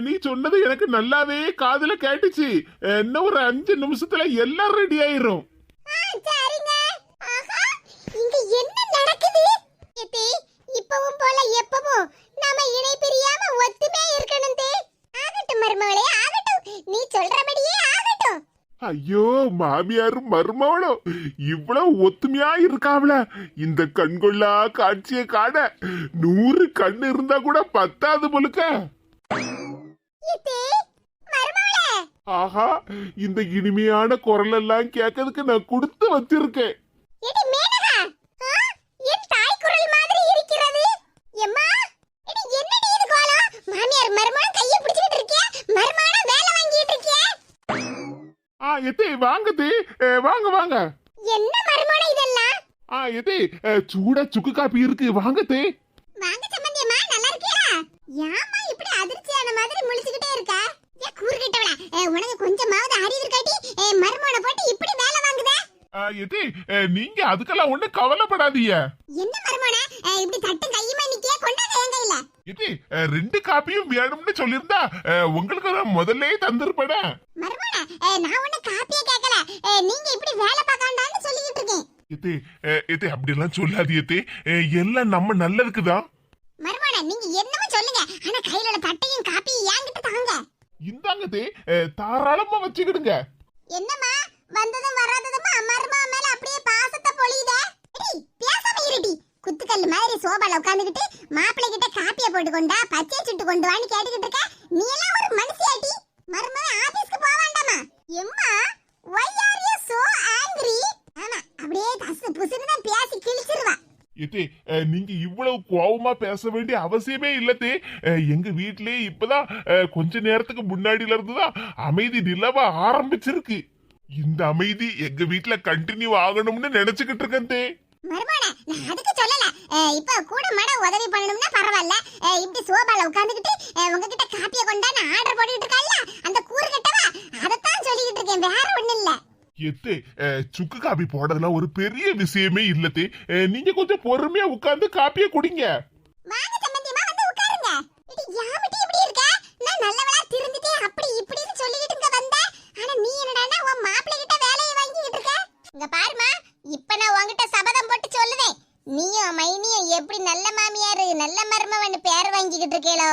நீ சொன்னது எனக்கு நல்லாவே காதுல கேட்டுச்சு. இன்னும் ஒரு அஞ்சு நிமிஷத்துல எல்லாம் ரெடி ஆயிரும். இப்பவும் போல எப்பவும் நாம இணை பிரியாம ஒத்துமே இருக்கணும் தே. ஆகட்டும் மருமகளே ஆகட்டும். நீ சொல்றபடியே ஆகட்டும். ஐயோ மாமியாரும் மருமவளும் இவ்வளவு ஒத்துமையா இருக்காவல இந்த கண்கொள்ளா காட்சியை காண நூறு கண்ணு இருந்தா கூட பத்தாது போலுக்க. ஆஹா இந்த இனிமையான குரல் எல்லாம் கேட்கறதுக்கு நான் கொடுத்து வச்சிருக்கேன். எத்தே வாங்க வாங்க என்ன மருமகன் இதெல்லாம்? ஆ அஹ், சூடா சுக்கு காப்பி இருக்கு. வாங்க தே. வாங்க சம்பந்தியம்மா நல்லா இருக்கியா ஏம்மா இப்படி அதிர்ச்சியான மாதிரி முழிச்சுக்கிட்டே இருக்க ஏ கூறுகிட்டவளா உனக்கு கொஞ்சமாவது அறிவு இருக்காட்டி மருமகனை போட்டு இப்படி வேலை வாங்குத அஹ், நீங்க அதுக்கெல்லாம் ஒண்ணு கவலைப்படாதீங்க. என்ன மருமகன? இப்படி தட்டும் கையுமா நிக்கிய கொண்டாங்க என் கையில. அஹ், ரெண்டு காப்பியும் வேணும்னு சொல்லியிருந்தா அஹ், உங்களுக்கு நான் முதல்ல தந்திருப்பேன். மருமகன நான் ஒண்ணு காப்பியே கேட்கல அஹ், நீங்க இப்படி வேலை பார்க்காண்டான்னு சொல்லிக்கிட்டு இருக்கேன் இது இது அப்படியெல்லாம் சொல்லாது இது எல்லாம் நம்ம நல்லதுக்கு தான் மருமகன நீங்க என்னமோ சொல்லுங்க. ஆனா கையில உள்ள தட்டையும் காப்பியும் என்கிட்ட தாங்க. இந்தாங்க தாராளமா வச்சுக்கிடுங்க. என்னம்மா? வந்ததும் வராததும் அமர்மா மேல அப்படியே பாசத்தை பொழியுதே. பேசாம இருடி. குத்துக்கல் மாதிரி சோபால உட்காந்துக்கிட்டு மாப்பிள்ளை கிட்ட காப்பிய போட்டு கொண்டா பச்சை சுட்டு கொண்டு வான்னு கேட்டுக்கிட்டு இருக்க. நீ எல்லாம் ஒரு மனுஷியாட்டி மருமக ஆபீஸ்க்கு போக வேண்டாமா? எம்மா why are you so angry ஆமா அப்படியே தசு புசுன்னு தான் பேசி கிழிச்சிருவா. இது நீங்க இவ்வளவு கோவமா பேச வேண்டிய அவசியமே இல்லத்தே எங்க வீட்லயே இப்பதான் கொஞ்ச நேரத்துக்கு முன்னாடில இருந்துதான் அமைதி நிலவ ஆரம்பிச்சிருக்கு. இந்த அமைதி எங்க வீட்ல கண்டினியூ ஆகணும்னு நினைச்சுக்கிட்டு இருக்கேன் தே. அதுக்கு சொல்லல. இப்ப கூட மாட உதவி பண்ணணும்னா பரவாயில்ல. இப்படி சோபால உட்காந்துக்கிட்டு உங்ககிட்ட காப்பிய கொண்டா நான் ஆர்டர் போட்டுக்கிட்டு இருக்கல அந்த கூறு கட்டவா? அதைத்தான் சொல்லிக்கிட்டு இருக்கேன். வேற ஒண்ணும் இல்ல. எத்தே சுக்கு காப்பி போடுறதுலாம் ஒரு பெரிய விஷயமே இல்லத்தே நீங்க கொஞ்சம் பொறுமையா உட்கார்ந்து காப்பியை குடிங்க. கேளோ.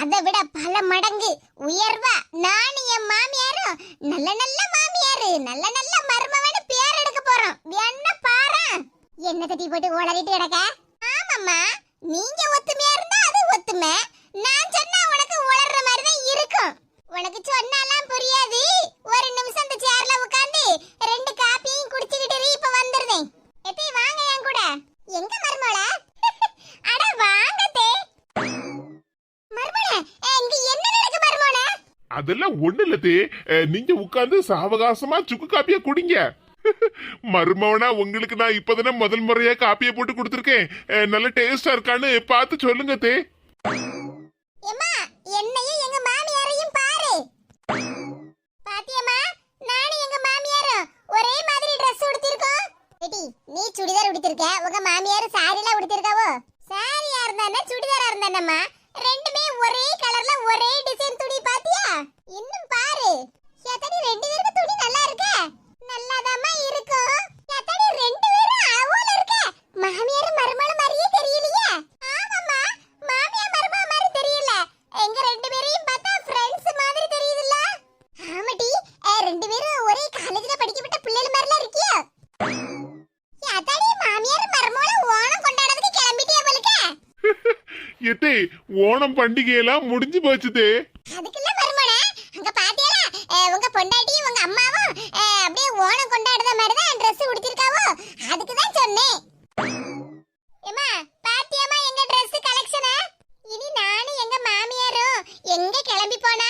அதை விட பல மடங்கு உயர்வா நானும் என் மாமியாரும் நல்ல நல்ல மாமியாரு நல்ல நல்ல மருமவனு பேர் எடுக்க போறோம். என்ன பாரு. என்ன தட்டி போட்டு உளறிட்டு கிடக்க? ஆமாம்மா. நீங்க ஒத்துமையா இருந்தா அது ஒத்துமை. நான் சொன்னா உனக்கு உளர்ற மாதிரி தான் இருக்கும். உனக்கு சொன்னாலாம் புரியாது. ஒரு நிமிஷம் இந்த சேர்ல உட்கார்ந்து ரெண்டு காப்பியும் குடிச்சுக்கிட்டு இப்ப வந்துருந்தேன் எப்பயும் வாங்க என் கூட. எங்க மருமோள அதெல்லாம் ஒண்ணு இல்லத்தே. அஹ், நீங்க உட்கார்ந்து சாவகாசமா சுக்கு காப்பியை குடிங்க. மருமவனா உங்களுக்கு நான் இப்பதானே முதல் முறையா காப்பியை போட்டு கொடுத்துருக்கேன். அஹ், நல்ல டேஸ்டா இருக்கான்னு பார்த்து சொல்லுங்க தே. எம்மா என்னையும் எங்க மாமியாரையும் பாரு. பாத்தியம்மா நானும் எங்க மாமியாரும் ஒரே மாதிரி Dress உடுத்திருக்கோம். ஏடி நீ சுடிதார் உடுத்திருக்க உங்க மாமியார் சாரிலாம் உடுத்திருக்காவோ? சாரியா இருந்தானே சுடிதாரா இருந்தானம்மா ரெண்டுமே ஒரே கலர்ல ஒரே டிசைன் துணி பாத்தியா இன்னும் பாரு. எத்தடி ரெண்டு பேருக்கு துணி நல்லா இருக்க? நல்லாதாமா இருக்கும். எத்தடி ரெண்டு பேரும் அளவுல இருக்க? மாமியார் மருமகள் மாதிரியே தெரியலையே. ஆமாம்மா மாமியார் மருமகள் மாதிரி தெரியல. எங்க ரெண்டு பேரையும் பார்த்தா ஃப்ரெண்ட்ஸ் மாதிரி தெரியுதுல்ல. ஆமாடி ரெண்டு பேரும் ஒரே காலேஜ்ல படிக்கப்பட்ட பிள்ளைகள் மாதிரிலாம் இருக்கியா? அதாடி மாமியார் மருமகள ஓணம் கொண்டாடுறதுக்கு கிளம்பிட்டியா போலுக்க எத்தே ஓணம் பண்டிகையெல்லாம் முடிஞ்சு போச்சுதே அதுக்குள்ள மருமகள அங்க பாத்தியால உங்க பொண்டாட்டியும் உங்க அம்மாவும் அஹ், அப்படியே ஓணம் கொண்டாடுற மாதிரி தான் Dress உடுத்திருக்காவோ அதுக்கு தான் சொன்னேன் ஏமா பாத்தியாமா எங்க Dress கலெக்ஷனை இனி நானும் எங்க கிளம்பி போனாலும்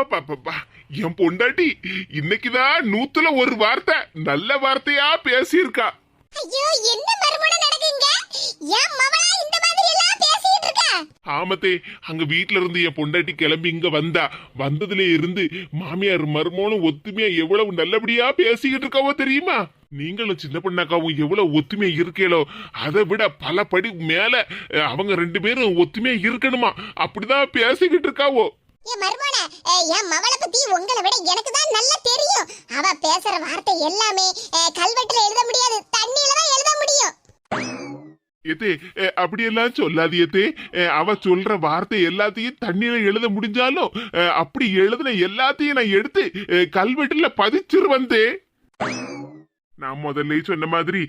அப்பா என் பொண்டாட்டி இன்னைக்குதான் நூத்துல ஒரு வார்த்தை நல்ல வார்த்தையா பேசியிருக்கா. ஐயோ என்ன மறுமண நடக்குங்க என் மவளா இந்த மாதிரி எல்லாம் பேசிட்டு இருக்கா ஆமத்தே அங்க வீட்ல இருந்து என் பொண்டாட்டி கிளம்பி இங்க வந்தா வந்ததுல இருந்து மாமியார் மருமோனும் ஒத்துமையா எவ்வளவு நல்லபடியா பேசிக்கிட்டு இருக்காவோ தெரியுமா? நீங்களும் சின்ன பொண்ணாக்காவும் எவ்வளவு ஒத்துமையா இருக்கீங்களோ அதை விட பல படி மேல அவங்க ரெண்டு பேரும் ஒத்துமையா இருக்கணுமா? அப்படிதான் பேசிக்கிட்டு இருக்காவோ என் மருமோன என் மவளை பத்தி உங்களை விட எனக்கு தான் நல்லா தெரியும். அவ பேசுற வார்த்தை எல்லாமே அஹ், கல்வெட்டுல எழுத முடியாது. தண்ணியில தான் எழுத முடியும். ஏத்தே அஹ், அப்படியெல்லாம் சொல்லாதியத்தே அஹ், அவ சொல்ற வார்த்தை எல்லாத்தையும் தண்ணியில எழுத முடிஞ்சாலும் அப்படி எழுதின எல்லாத்தையும் நான் எடுத்து அஹ், கல்வெட்டுல பதிச்சிரு வந்தே நான் முதல்ல சொன்ன மாதிரி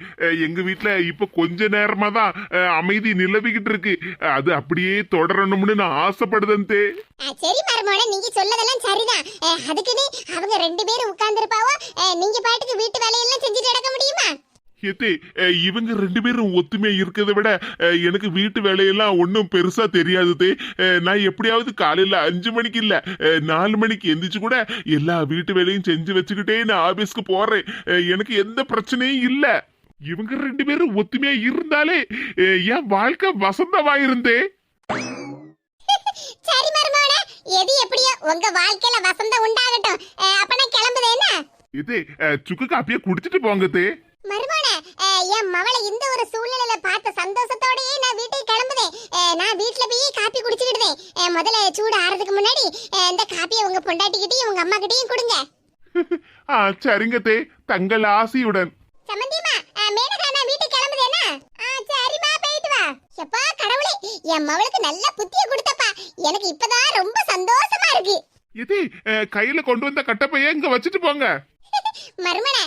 எங்க வீட்டுல இப்ப கொஞ்ச நேரமா தான் அமைதி நிலவிக்கிட்டு இருக்கு. அது அப்படியே தொடரணும்னு நான் ஆசைப்படுதேன் தே. சரி மருமோட நீங்க சொல்லதெல்லாம் சரிதான். அதுக்குன்னு அவங்க ரெண்டு பேரும் உட்கார்ந்துருப்பாவோ? நீங்க பாட்டுக்கு வீட்டு வேலையெல்லாம் செஞ்சுட்டு நடக்க முடியுமா? அஹ், இவங்க ரெண்டு பேரும் ஒத்துமையா இருக்கிறத விட எனக்கு வீட்டு வேலையெல்லாம் ஒன்றும் பெருசா தெரியாது தே. அஹ், நான் எப்படியாவது காலையில அஞ்சு மணிக்கு இல்ல நாலு மணிக்கு எந்திரிச்சு கூட எல்லா வீட்டு வேலையும் செஞ்சு வச்சுக்கிட்டே நான் ஆபீஸ்க்கு போறேன். எனக்கு எந்த பிரச்சனையும் இல்ல. இவங்க ரெண்டு பேரும் ஒத்துமையா இருந்தாலே என் வாழ்க்கை வசந்தமா இருந்தே சரி மருமோன எது எப்படியோ உங்க வாழ்க்கையில வசந்தம் உண்டாகட்டும். அப்ப நான் இது சுக்கு காப்பிய குடிச்சிட்டு போங்க தே. மருமோன என் மவளை இந்த ஒரு சூழ்நிலையில பார்த்த சந்தோஷத்தோடயே நான் வீட்டுக்கு கிளம்புதேன். நான் வீட்ல போய் காப்பி குடிச்சுக்கிட்டேன் அஹ், முதல்ல சூடு ஆறதுக்கு முன்னாடி இந்த காப்பியை உங்க பொண்டாட்டிக்கிட்டையும் உங்க அம்மா கிட்டையும் கொடுங்க. ஆ சரிங்க தே தங்கள் ஆசையுடன். சமந்தியம்மா மேனகா நான் வீட்டுக்கு கிளம்புதேனா? ஆ சரிம்மா போயிட்டு வா. எப்பா கடவுளே என் மவளுக்கு நல்ல புத்திய கொடுத்தப்பா. எனக்கு இப்பதான் ரொம்ப சந்தோஷமா இருக்கு. இது கையில கொண்டு வந்த கட்டப்பைய இங்க வச்சுட்டு போங்க. மருமன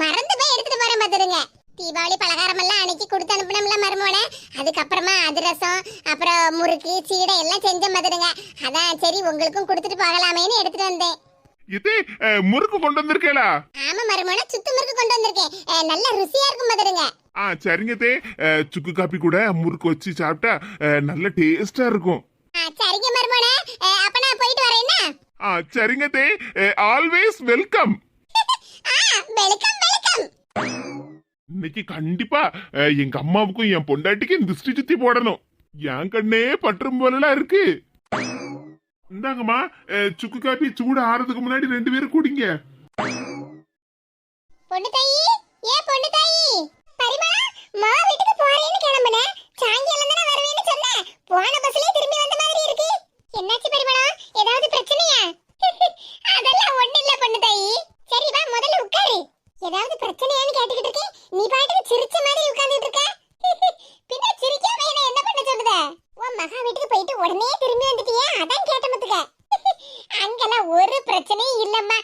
மறந்து போய் எடுத்துட்டு போறேன் பாத்துருங்க தீபாவளி பலகாரம் எல்லாம் அன்னைக்கு கொடுத்து அனுப்பினோம்ல மருமோன. அதுக்கப்புறமா அதிரசம் அப்புறம் முறுக்கு சீடை எல்லாம் செஞ்ச மாதிரிங்க அதான் சரி உங்களுக்கும் கொடுத்துட்டு போகலாமேன்னு எடுத்துட்டு வந்தேன். இது முறுக்கு கொண்டு வந்திருக்கேளா? ஆமா மருமோன சுத்து முறுக்கு கொண்டு வந்திருக்கேன். நல்ல ருசியா இருக்கும் பாத்துருங்க ஆ சரிங்க தே. சுக்கு காப்பி கூட முறுக்கு வச்சு சாப்பிட்டா நல்ல டேஸ்டா இருக்கும். ஆ, சரிங்க மருமோன. அப்ப நான் போயிட்டு வரேன்னா ஆ சரிங்க தே. Always welcome. ஆ வெல்கம் வெல்கம். இன்னைக்கு கண்டிப்பா அஹ், எங்க அம்மாவுக்கும் என் பொண்டாட்டிக்கும் திருஷ்டி சுத்தி போடணும். என் கண்ணே பற்றும் போலலாம் இருக்கு. இந்தாங்கம்மா அஹ், சுக்கு காப்பி சூடு ஆறதுக்கு முன்னாடி ரெண்டு பேரும் குடிங்க. பொண்ணு தாயி? ஏ பொண்ணு தாயி பரிமளா மா வீட்டுக்கு போறேன்னு கிளம்புனேன் சாயங்காலம் தானே வருவேன்னு சொன்னேன் போன பஸ்லயே திரும்பி வந்த மாதிரி இருக்கு என்னாச்சு பரிமளா ஏதாவது பிரச்சனையா அதெல்லாம் ஒண்ணு இல்ல பொண்ணு தாயி சரி வா முதல்ல உட்காரு ஏதாவது பிரச்சனையான்னு கேட்டுக்கிட்டு இருக்கேன் நீ பாட்டுக்கு சிரிச்ச மாதிரி உட்கார்ந்துட்டு இருக்க பின்ன சிரிக்காம என்ன என்ன பண்ண சொல்லுத உன் மகா வீட்டுக்கு போயிட்டு உடனே திரும்பி வந்துட்டியா அதான் கேட்ட மத்துக்க அங்கெல்லாம் ஒரு பிரச்சனையும் இல்லம்மா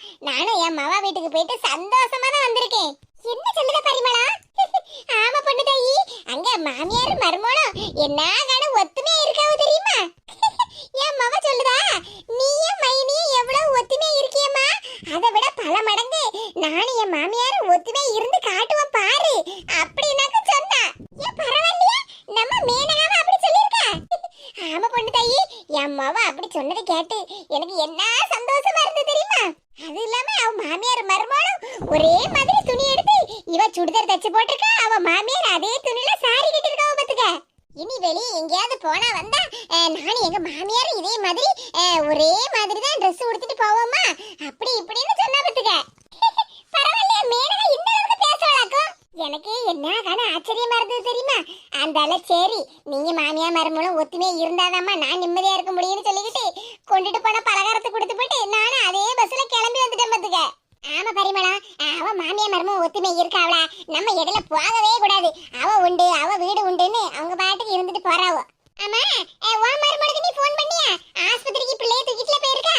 நானும் வீட்டுக்கு போயிட்டு சந்தோஷமா தான் வந்திருக்கேன். என்ன சொல்லுத பரிமளா? ஆமா பொண்ணு தாயி அங்க மாமியார் மருமகளும் என்ன காணும் ஒத்துமையா இருக்காவோ தெரியுமா? என் மவ சொல்லுதா நீயும் மைனியும் எவ்வளவு ஒத்துமையா இருக்கியம்மா? அதை விட பல மடங்கு நானும் என் மாமியார் ஒத்துமையா இருந்து காட்டுவோம் பாரு அப்படின்னாக்க சொன்னா. ஏன் பரவாயில்லையே? நம்ம மேனகாவ அப்படி சொல்லியிருக்கா? ஆமா பொண்ணு தாயி என் மவ அப்படி சொன்னதை கேட்டு எனக்கு என்ன சந்தோஷமா இருந்தது தெரியுமா? அது இல்லாம அவ மாமியார் மருமகளும் ஒரே மாதிரி துணி எடுத்து இவ சுடிதார் தச்சு போட்டிருக்கா. அவ மாமியார் அதே துணியில சாரி கட்டிருக்கா பாத்துக்க. இனி வெளியே எங்கேயாவது போனா வந்தா நானும் எங்க மாமியாரும் இதே மாதிரி ஒரே மாதிரி தான் ட்ரெஸ் உடுத்திட்டு போவோமா? அப்படி இப்படின்னு சொன்னா பாத்துக்க. பரவாயில்லையே மேனகா இந்த அளவுக்கு பேசலாக்கும் எனக்கு என்ன காண ஆச்சரியமா இருந்தது தெரியுமா? அந்தால சரி நீங்க மாமியார் மருமகளும் ஒத்துமே இருந்தாதாம்மா நான் நிம்மதியா இருக்க முடியும்னு சொல்லிக்கிட்டு கொண்டுட்டு போன பலகாரத்தை கொடுத்து போட்டு நானும் அதே பஸ்ல கிளம்பி வந்துட்டேன் பாத்துக்க. ஆமா பரிமளம் அவ மாமியா மருமம் ஒத்துமை இருக்காவளா? நம்ம எதுல போகவே கூடாது. அவ உண்டு அவ வீடு உண்டுன்னு அவங்க பாட்டுக்கு இருந்துட்டு போறாவோ ஆமா அஹ், உன் மருமகளுக்கு நீ போன் பண்ணியா? ஆஸ்பத்திரிக்கு பிள்ளைய தூக்கிட்டுல போயிருக்கா?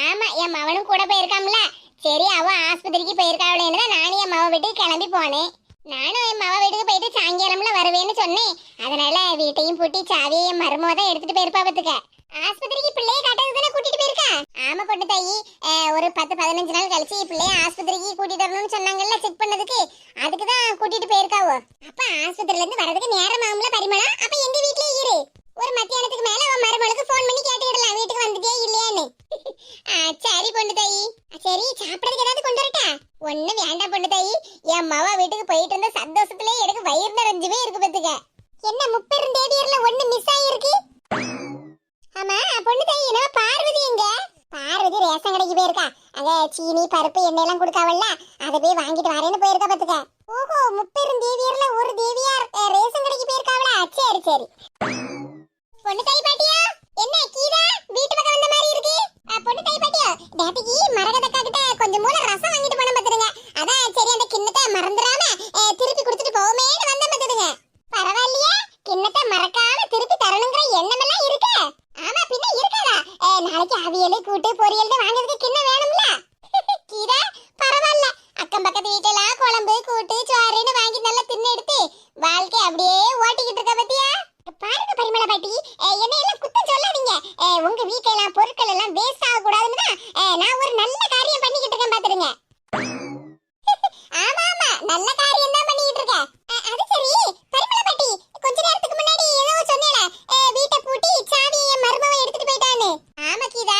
ஆமா என் மவனும் கூட போயிருக்காம்ல. சரி அவ ஆஸ்பத்திரிக்கு போயிருக்காவளேன்னு தான் நானும் என் மவ வீட்டுக்கு கிளம்பி போனேன். நானும் என் மவ போயிட்டு சாயங்காலம்ல வருவேன்னு சொன்னேன். அதனால வீட்டையும் பூட்டி சாவியை மருமோ தான் எடுத்துட்டு போயிருப்பா பாத்துக்க. ஆஸ்பத்திரிக்கு பிள்ளைய காட்டுறது தானே கூட்டிட்டு போயிருக்கா? ஆமா கொண்டு தாயி. ஒரு பத்து பதினஞ்சு நாள் கழிச்சு பிள்ளைய ஆஸ்பத்திரிக்கு கூட்டிட்டு வரணும்னு சொன்னாங்கல்ல செக் பண்ணதுக்கு. அதுக்கு தான் கூட்டிட்டு போயிருக்காவோ. அப்ப ஆஸ்பத்திரில இருந்து வரதுக்கு நேரம் ஆகும்ல பரிமளா? அப்ப எங்க வீட்லயே இரு. ஒரு மத்தியானத்துக்கு மேல அவன் மருமகளுக்கு ஃபோன் பண்ணி கேட்டுக்கிடலாம். வீட்டுக்கு வந்துட்டே இல்லையான்னு. ஒண்ணு வேண்டாம் பொண்ணு தாயி. என் மவ வீட்டுக்கு போயிட்டு இருந்த சந்தோஷத்துல எனக்கு வயிறு நிறைஞ்சுமே இருக்கு பத்துக்க. என்ன முப்பெரும் தேதியர்ல ஒண்ணு மிஸ் ஆயிருக்கு? ஆமா பொண்ணு தாயி நம்ம பார்வதி எங்க? பார்வதி ரேஷன் கடைக்கு போயிருக்கா. அங்க சீனி பருப்பு எண்ணெய் எல்லாம் கொடுக்காவல்ல. அதை போய் வாங்கிட்டு வரேன்னு போயிருக்கா பத்துக்க. ஓஹோ முப்பெரும் தேவியர்ல ஒரு தேவியார் ரேஷன் கடைக்கு போயிருக்காவளா? சரி சரி. பொண்ணு தாய் பாட்டியா என்ன கீதா? வீட்டு பக்கம் வந்த மாதிரி இருக்கு? பொண்ணு தாய் பாட்டியா நேற்றுக்கு மரகதக்கா கிட்ட கொஞ்சம் மூல ரசம் பாட்டி. என்ன என்னையெல்லாம் குத்தம் சொல்லாதீங்க. உங்க வீட்டுல எல்லாம் பொருட்கள் எல்லாம் வேஸ்ட் ஆக கூடாதுன்னு தான் நான் ஒரு நல்ல காரியம் பண்ணிக்கிட்டு இருக்கேன் பாத்துருங்க ஆமா ஆமா. நல்ல காரியம் தான் பண்ணிக்கிட்டு இருக்கேன். அஹ், அது சரி. பரிமள பாட்டி கொஞ்ச நேரத்துக்கு முன்னாடி ஏதோ சொன்னேல. வீட்டை பூட்டி சாவி என் மருமவ எடுத்துட்டு போயிட்டான்னு. ஆமா கீதா.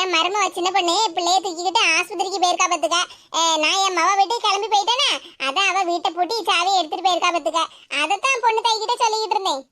என் மருமவ சின்ன பொண்ணு பிள்ளைய தூக்கிக்கிட்டு ஆஸ்பத்திரிக்கு போயிருக்கா பாத்துக்க. நான் என் மவ வீட்டுக்கு கிளம்பி போயிட்டேனா அதான் அவ வீட்டை பூட்டி சாவியை எடுத்துட்டு போயிருக்கா பாத்துக்க. அதைத்தான் பொண்ணு தைக்கிட்ட சொல்லிக்கிட்டு இருந்தேன்.